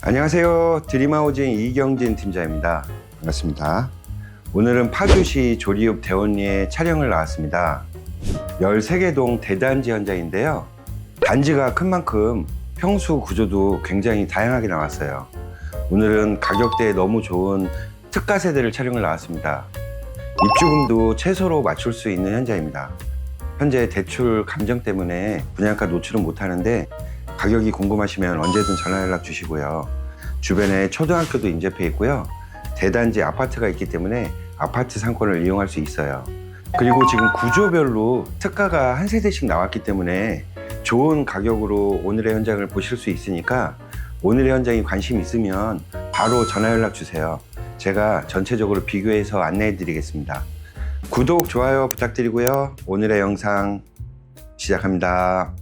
안녕하세요. 드림하우징 이경진 팀장입니다. 반갑습니다. 오늘은 파주시 조리읍 대원리에 촬영을 나왔습니다. 13개 동 대단지 현장인데요. 단지가 큰 만큼 평수 구조도 굉장히 다양하게 나왔어요. 오늘은 가격대에 너무 좋은 특가 세대를 촬영을 나왔습니다. 입주금도 최소로 맞출 수 있는 현장입니다. 현재 대출 감정 때문에 분양가 노출은 못하는데 가격이 궁금하시면 언제든 전화 연락 주시고요. 주변에 초등학교도 인접해 있고요. 대단지 아파트가 있기 때문에 아파트 상권을 이용할 수 있어요. 그리고 지금 구조별로 특가가 한 세대씩 나왔기 때문에 좋은 가격으로 오늘의 현장을 보실 수 있으니까 오늘의 현장이 관심 있으면 바로 전화 연락 주세요. 제가 전체적으로 비교해서 안내해 드리겠습니다. 구독, 좋아요 부탁드리고요. 오늘의 영상 시작합니다.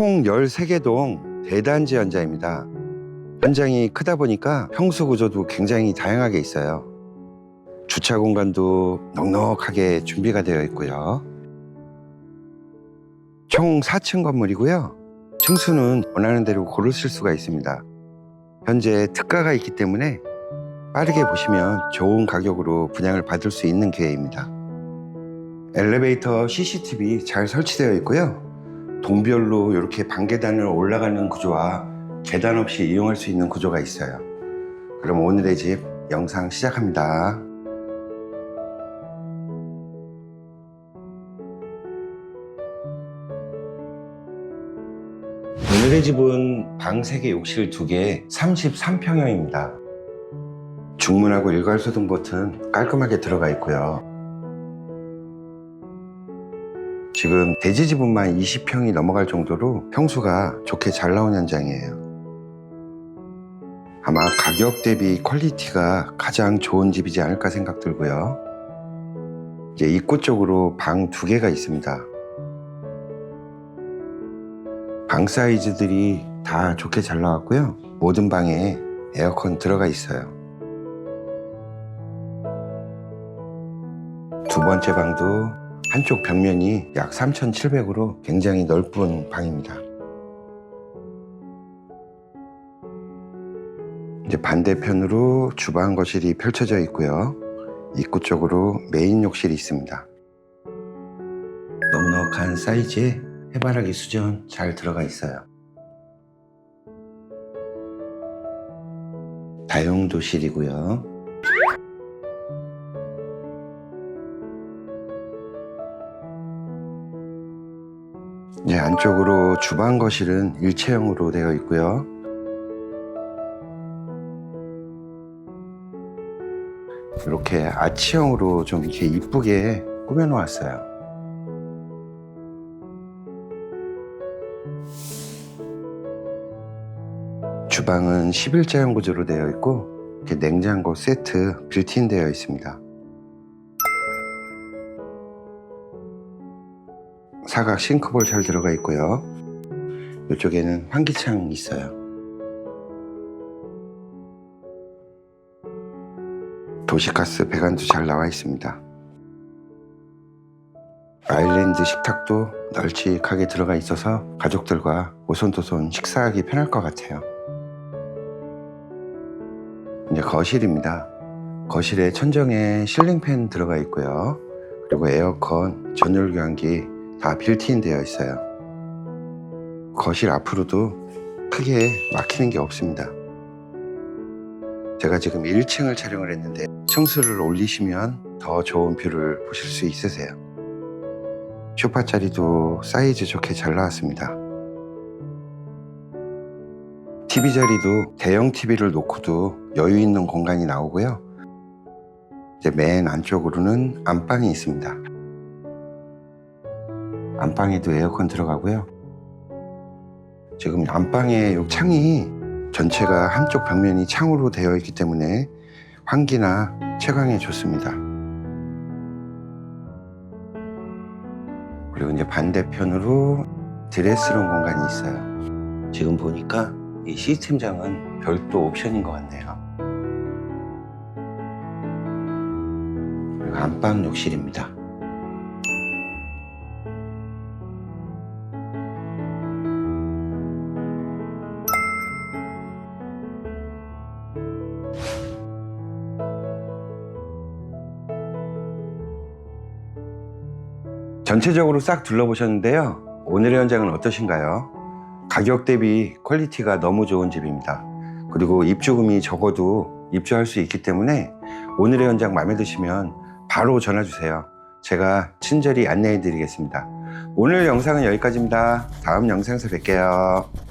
총 13개 동 대단지 현장입니다. 현장이 크다 보니까 평수 구조도 굉장히 다양하게 있어요. 주차 공간도 넉넉하게 준비가 되어 있고요. 총 4층 건물이고요. 층수는 원하는 대로 고르실 수가 있습니다. 현재 특가가 있기 때문에 빠르게 보시면 좋은 가격으로 분양을 받을 수 있는 기회입니다. 엘리베이터 CCTV 잘 설치되어 있고요. 동별로 이렇게 반계단을 올라가는 구조와 계단 없이 이용할 수 있는 구조가 있어요. 그럼 오늘의 집 영상 시작합니다. 오늘의 집은 방 3개, 욕실 2개, 33평형입니다. 중문하고 일괄소등 버튼 깔끔하게 들어가 있고요. 지금 대지 지분만 20평이 넘어갈 정도로 평수가 좋게 잘 나온 현장이에요. 아마 가격 대비 퀄리티가 가장 좋은 집이지 않을까 생각 들고요. 이제 입구 쪽으로 방 두 개가 있습니다. 방 사이즈들이 다 좋게 잘 나왔고요. 모든 방에 에어컨 들어가 있어요. 두 번째 방도 한쪽 벽면이 약 3,700으로 굉장히 넓은 방입니다. 이제 반대편으로 주방 거실이 펼쳐져 있고요. 입구 쪽으로 메인 욕실이 있습니다. 넉넉한 사이즈에 해바라기 수전 잘 들어가 있어요. 다용도실이고요. 네, 안쪽으로 주방 거실은 일체형으로 되어 있고요. 이렇게 아치형으로 좀 이렇게 이쁘게 꾸며 놓았어요. 주방은 11자형 구조로 되어 있고 이렇게 냉장고 세트 빌트인 되어 있습니다. 사각 싱크볼 잘 들어가 있고요. 이쪽에는 환기창 있어요. 도시가스 배관도 잘 나와 있습니다. 아일랜드 식탁도 널찍하게 들어가 있어서 가족들과 오손도손 식사하기 편할 것 같아요. 이제 거실입니다. 거실에 천정에 실링팬 들어가 있고요. 그리고 에어컨, 전열 교환기 다 빌트인 되어 있어요. 거실 앞으로도 크게 막히는 게 없습니다. 제가 지금 1층을 촬영을 했는데 층수를 올리시면 더 좋은 뷰를 보실 수 있으세요. 쇼파 자리도 사이즈 좋게 잘 나왔습니다. TV 자리도 대형 TV를 놓고도 여유 있는 공간이 나오고요. 이제 맨 안쪽으로는 안방이 있습니다. 안방에도 에어컨 들어가고요. 지금 안방의 요 창이 전체가 한쪽 벽면이 창으로 되어 있기 때문에 환기나 채광에 좋습니다. 그리고 이제 반대편으로 드레스룸 공간이 있어요. 지금 보니까 이 시스템장은 별도 옵션인 것 같네요. 그리고 안방 욕실입니다. 전체적으로 싹 둘러보셨는데요. 오늘의 현장은 어떠신가요? 가격 대비 퀄리티가 너무 좋은 집입니다. 그리고 입주금이 적어도 입주할 수 있기 때문에 오늘의 현장 마음에 드시면 바로 전화 주세요. 제가 친절히 안내해 드리겠습니다. 오늘 영상은 여기까지입니다. 다음 영상에서 뵐게요.